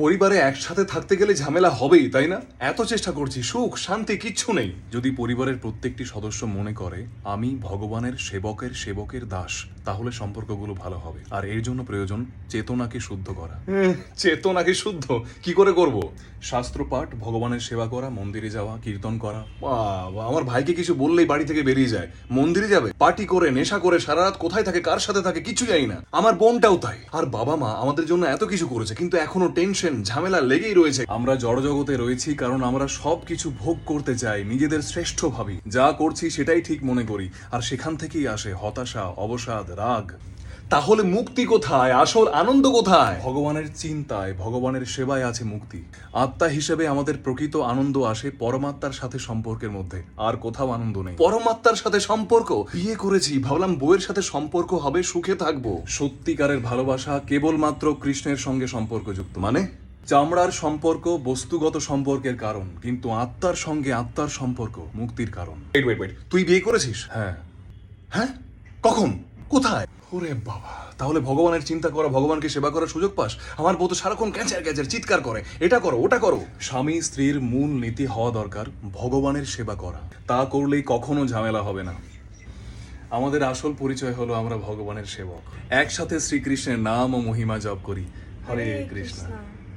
পরিবারে একসাথে থাকতে গেলে ঝামেলা হবেই তাই না? এত চেষ্টা করছি সুখ শান্তি কিচ্ছু নেই। যদি পরিবারের প্রত্যেকটি সদস্য মনে করে আমি ভগবানের সেবকের সেবকের দাস তাহলে সম্পর্কগুলো ভালো হবে। আর এর জন্য প্রয়োজন চেতনাকে শুদ্ধ করা। চেতনাকে শুদ্ধ? কি করে করব? শাস্ত্র পাঠ ভগবানের সেবা করা মন্দিরে যাওয়া কীর্তন করা। বাবা, আমার ভাইকে কিছু বললেই বাড়ি থেকে বেরিয়ে যায়। মন্দিরে যাবে? পার্টি করে নেশা করে সারা রাত কোথায় থাকে কার সাথে থাকে কিছু জানি না। আমার বোনটাও তাই। আর বাবা মা আমাদের জন্য এত কিছু করেছে কিন্তু এখনও টেনশন ঝামেলা লেগেই রয়েছে। আমরা জড়জগতে রয়েছি কারণ আমরা সব কিছু ভোগ করতে চাই, নিজেদের শ্রেষ্ঠ ভাবি। যা করছি সেটাই ঠিক মনে করি, আর সেখান থেকেই আসে হতাশা, অবসাদ, রাগ। তাহলে মুক্তি কোথায়? আসল আনন্দ কোথায়? ভগবানের চিন্তায় ভগবানের সেবায় আছে মুক্তি। আত্মা হিসেবে আমাদের প্রকৃত আনন্দ আসে পরমাত্মার সাথে সম্পর্কের মধ্যে। আর কোথাও আনন্দ নেই। পরমাত্মার সাথে সম্পর্ক? বিয়ে করেছি ভাবলাম বউয়ের সাথে সম্পর্ক হবে সুখে থাকব। সত্যিকারের ভালোবাসা কেবলমাত্র কৃষ্ণের সঙ্গে সম্পর্কযুক্ত। মানে? চামড়ার সম্পর্ক বস্তুগত সম্পর্কের কারণ কিন্তু আত্মার সঙ্গে আত্মার সম্পর্ক মুক্তির কারণ। তুই বিয়ে করেছিস? হ্যাঁ। হ্যাঁ? কখন? কোথায়? ওরে বাবা তাহলে ভগবানের চিন্তা করা ভগবানকে সেবা করার সুযোগ পাস? আমার বউ তো সারাক্ষণ ক্যাচার ক্যাচার চিৎকার করে। এটা করো ওটা করো। স্বামী স্ত্রীর মূল নীতি হওয়া দরকার ভগবানের সেবা করা। তা করলেই কখনো ঝামেলা হবে না। আমাদের আসল পরিচয় হলো আমরা ভগবানের সেবক। একসাথে শ্রীকৃষ্ণের নাম ও মহিমা জপ করি। হরে কৃষ্ণ।